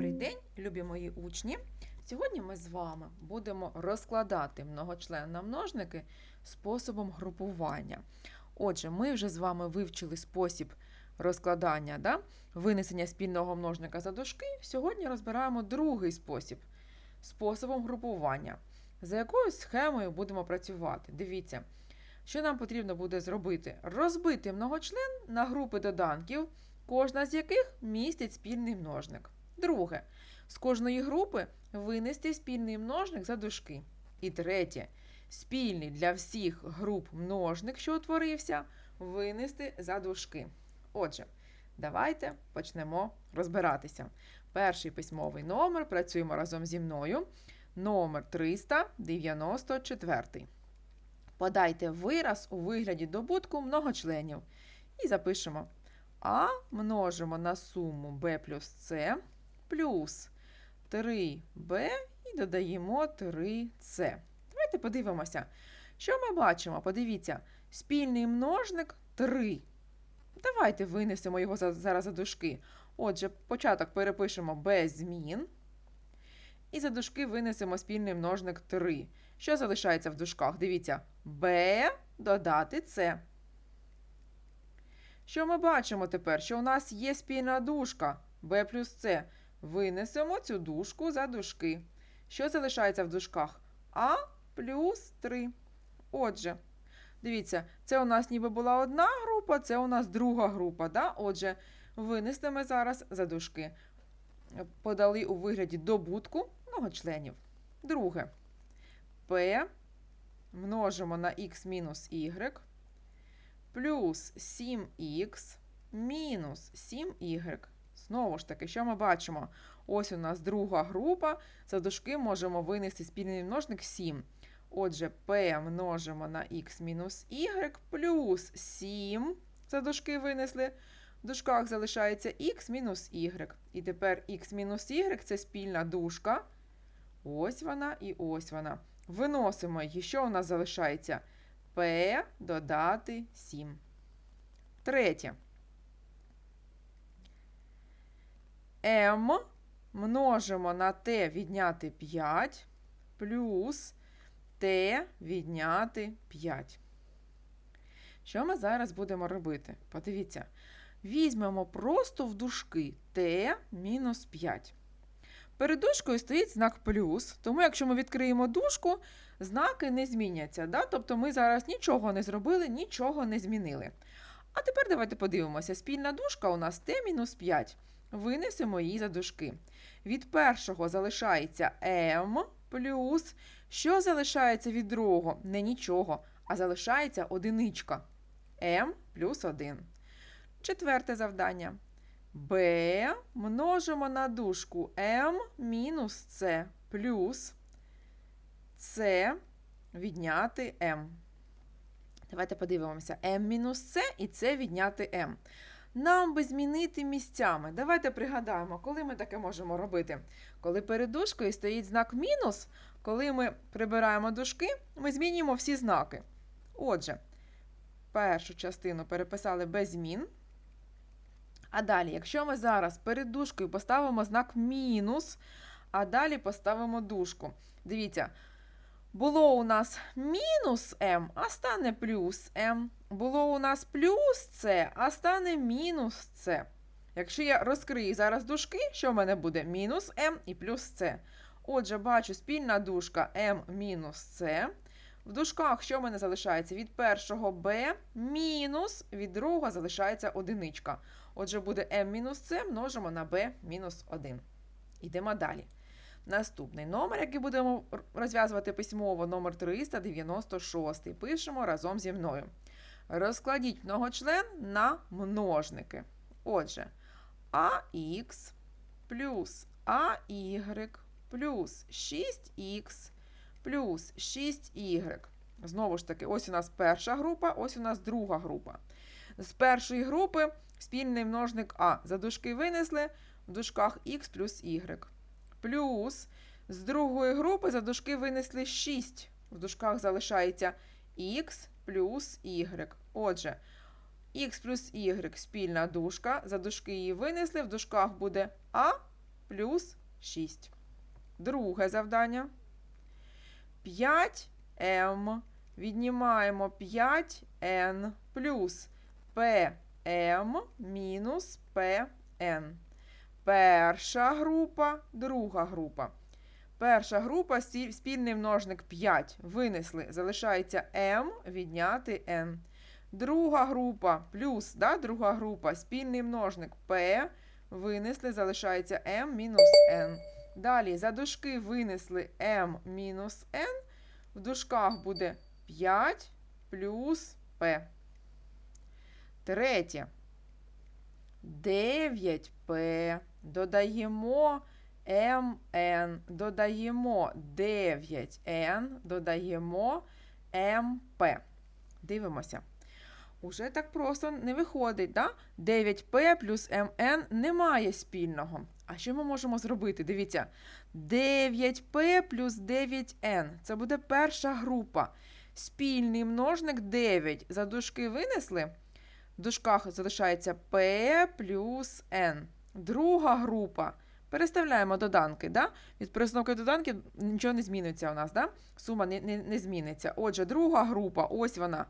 Добрий день, любі мої учні. Сьогодні ми з вами будемо розкладати многочлен на множники способом групування. Отже, ми вже з вами вивчили спосіб розкладання, да? винесення спільного множника за дужки. Сьогодні розбираємо другий спосіб способом групування. За якою схемою будемо працювати? Дивіться, що нам потрібно буде зробити? Розбити многочлен на групи доданків, кожна з яких містить спільний множник. Друге, з кожної групи винести спільний множник за дужки. І третє, спільний для всіх груп множник, що утворився, винести за дужки. Отже, давайте почнемо розбиратися. Перший письмовий номер працюємо разом зі мною. Номер 394. Подайте вираз у вигляді добутку многочленів. І запишемо А множимо на суму b плюс С плюс 3b і додаємо 3c. Давайте подивимося, що ми бачимо. Подивіться, спільний множник 3. Давайте винесемо його зараз за дужки. Отже, початок перепишемо без змін. І за дужки винесемо спільний множник 3. Що залишається в дужках? Дивіться, b додати c. Що ми бачимо тепер? Що у нас є спільна дужка b плюс c. Винесемо цю дужку за дужки. Що залишається в дужках? А плюс 3. Отже, дивіться, це у нас ніби була одна група, це у нас друга група. Да? Отже, винести ми зараз за дужки. Подали у вигляді добутку многочленів. Друге. P множимо на x мінус y плюс 7х мінус 7y. Знову ж таки, що ми бачимо? Ось у нас друга група. За дужки можемо винести спільний множник 7. Отже, p множимо на x мінус y плюс 7. За дужки винесли. В дужках залишається x мінус y. І тепер x мінус y це спільна дужка. Ось вона і ось вона. Виносимо її. Що у нас залишається? p додати 7. Третє. M множимо на t відняти 5 плюс t відняти 5. Що ми зараз будемо робити? Подивіться. Візьмемо просто в дужки t мінус 5. Перед дужкою стоїть знак плюс, тому якщо ми відкриємо дужку, знаки не зміняться. Да? Тобто ми зараз нічого не зробили, нічого не змінили. А тепер давайте подивимося. Спільна дужка у нас t-5. Винесемо її за дужки. Від першого залишається m плюс. Що залишається від другого? Не нічого, а залишається одиничка. m плюс 1. Четверте завдання. b множимо на дужку m мінус c плюс c відняти m. Давайте подивимося. m мінус c і c відняти m. Нам би змінити місцями. Давайте пригадаємо, коли ми таке можемо робити. Коли перед дужкою стоїть знак мінус, коли ми прибираємо дужки, ми змінюємо всі знаки. Отже, першу частину переписали без змін. А далі, якщо ми зараз перед дужкою поставимо знак мінус, а далі поставимо дужку. Дивіться, було у нас мінус m, а стане плюс m. Було у нас плюс c, а стане мінус c. Якщо я розкрию зараз дужки, що в мене буде? Мінус m і плюс c. Отже, бачу спільна дужка m мінус c. В дужках що в мене залишається? Від першого b мінус, від другого залишається одиничка. Отже, буде m мінус c множимо на b мінус 1. Йдемо далі. Наступний номер, який будемо розв'язувати письмово, номер 396. Пишемо разом зі мною. Розкладіть многочлен на множники. Отже, ax плюс ay плюс 6х плюс 6y. Знову ж таки, ось у нас перша група, ось у нас друга група. З першої групи спільний множник А. За дужки винесли в дужках х плюс y. Плюс з другої групи за дужки винесли 6. В дужках залишається х плюс y. Отже, х плюс y спільна дужка. За дужки її винесли. В дужках буде А плюс 6. Друге завдання. 5m віднімаємо 5n плюс pm мінус pn. Перша група, друга група. Перша група спільний множник 5. Винесли. Залишається m відняти n. Друга група плюс, да, друга група, спільний множник p. Винесли, залишається m мінус n. Далі за дужки винесли m мінус n. В дужках буде 5 плюс p. Третє. 9p. Додаємо mn. Додаємо 9n. Додаємо mp. Дивимося. Уже так просто не виходить, да? 9p плюс mn немає спільного. А що ми можемо зробити? Дивіться, 9p плюс 9n. Це буде перша група. Спільний множник 9. За дужки винесли. В дужках залишається p плюс n. Друга група. Переставляємо доданки. Да? Від перестановки доданків нічого не зміниться у нас. Да? Сума не, не, не зміниться. Отже, друга група, ось вона.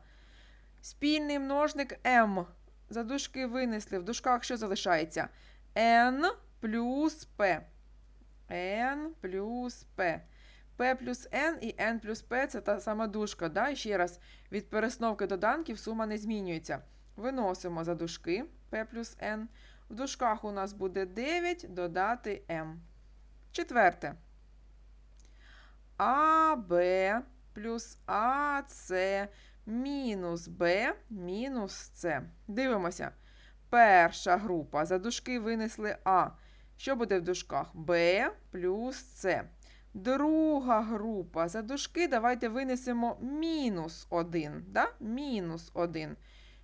Спільний множник m. За дужки винесли. В дужках що залишається? n плюс p. n плюс p. p плюс n і n плюс p це та сама дужка. Да? І ще раз, від пересновки доданків сума не змінюється. Виносимо за дужки p плюс n. В дужках у нас буде 9 додати m. Четверте. АБ плюс АС мінус Б мінус С. Дивимося. Перша група. За дужки винесли А. Що буде в дужках? Б плюс С. Друга група. За дужки давайте винесемо мінус 1. Да? Мінус 1.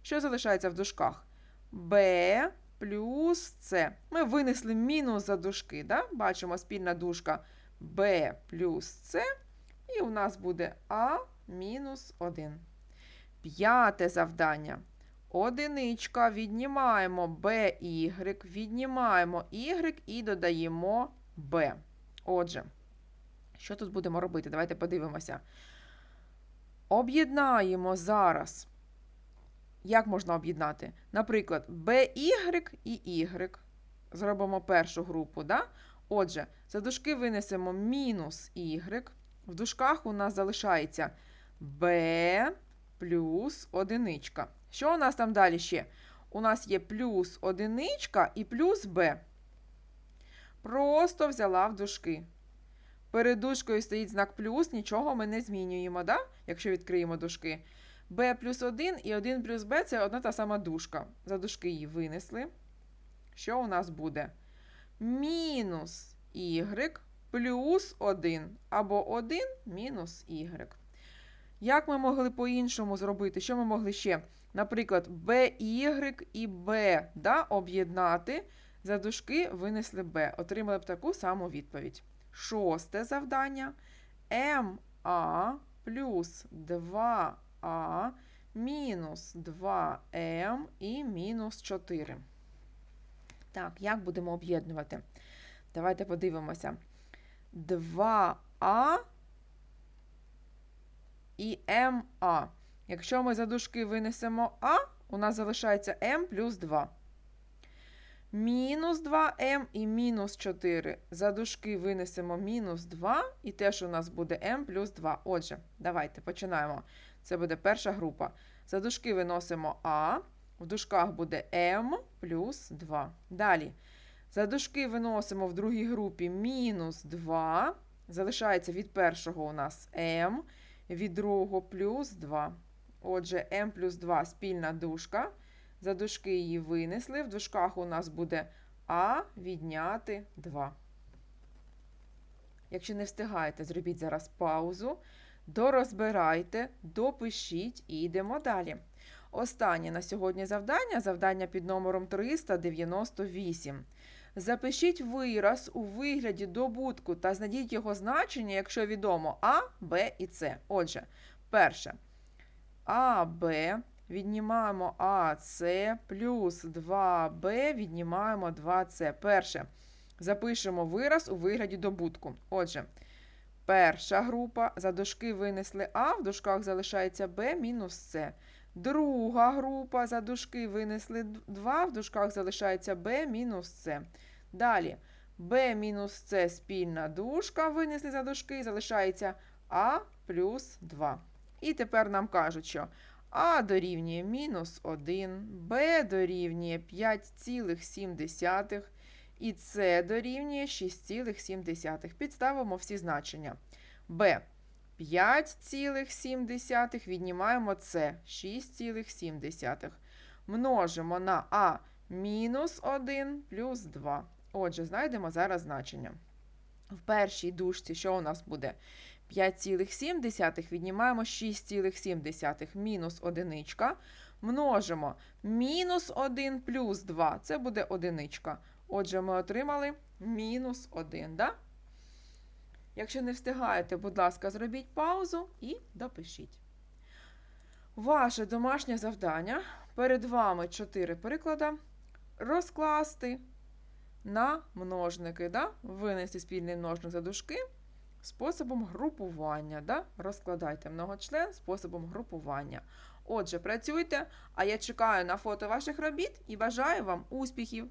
Що залишається в дужках? Б плюс С. Ми винесли мінус за дужки. Да? Бачимо спільна дужка b плюс С. І у нас буде А мінус 1. П'яте завдання. Одиничка віднімаємо BY, віднімаємо Y і додаємо B. Отже, що тут будемо робити? Давайте подивимося. Об'єднаємо зараз. Як можна об'єднати? Наприклад, BY і Y. Зробимо першу групу. Да? Отже, за дужки винесемо мінус y. В дужках у нас залишається b плюс одиничка. Що у нас там далі ще? У нас є плюс одиничка і плюс b. Просто взяла в дужки. Перед дужкою стоїть знак плюс, нічого ми не змінюємо, да? якщо відкриємо дужки. B плюс 1 і 1 плюс b це одна та сама дужка. За дужки її винесли. Що у нас буде? мінус y плюс 1 або 1 мінус y. Як ми могли по-іншому зробити? Що ми могли ще? Наприклад, by і b да, об'єднати, за дужки винесли b. Отримали б таку саму відповідь. Шосте завдання. ma плюс 2a мінус 2m і мінус 4. Так, як будемо об'єднувати? Давайте подивимося. 2а і МА. Якщо ми за дужки винесемо А, у нас залишається М плюс 2. Мінус 2М і мінус 4. За дужки винесемо мінус 2, і теж у нас буде М плюс 2. Отже, давайте починаємо. Це буде перша група. За дужки виносимо А. В дужках буде m плюс 2. Далі. За дужки виносимо в другій групі мінус 2. Залишається від першого у нас m, від другого плюс 2. Отже, m плюс 2 спільна дужка. За дужки її винесли. В дужках у нас буде а відняти 2. Якщо не встигаєте, зробіть зараз паузу, дорозбирайте, допишіть і йдемо далі. Останнє на сьогодні завдання завдання під номером 398. Запишіть вираз у вигляді добутку та знайдіть його значення, якщо відомо А, Б і С. Отже, перше. АБ віднімаємо АС плюс 2Б віднімаємо 2С. Перше. запишемо вираз у вигляді добутку. Отже, перша група за дужки винесли А, в дужках залишається Б мінус С. Друга група за дужки винесли 2, в дужках залишається Б мінус С. Далі b мінус С спільна дужка, винесли за дужки, залишається А плюс 2. І тепер нам кажуть, що А дорівнює мінус 1, Б дорівнює 5,7 і С дорівнює 6,7. Підставимо всі значення. Б 5,7 віднімаємо С 6,7. Множимо на А мінус 1 плюс 2. Отже, знайдемо зараз значення. В першій дужці що у нас буде? 5,7 віднімаємо 6,7 мінус одиничка. Множимо мінус 1 плюс 2. Це буде одиничка. Отже, ми отримали мінус 1. Да? Якщо не встигаєте, будь ласка, зробіть паузу і допишіть. Ваше домашнє завдання. Перед вами 4 приклади. Розкласти на множники, да? винести спільний множник за дужки способом групування. Да? Розкладайте многочлен способом групування. Отже, працюйте, а я чекаю на фото ваших робіт і бажаю вам успіхів!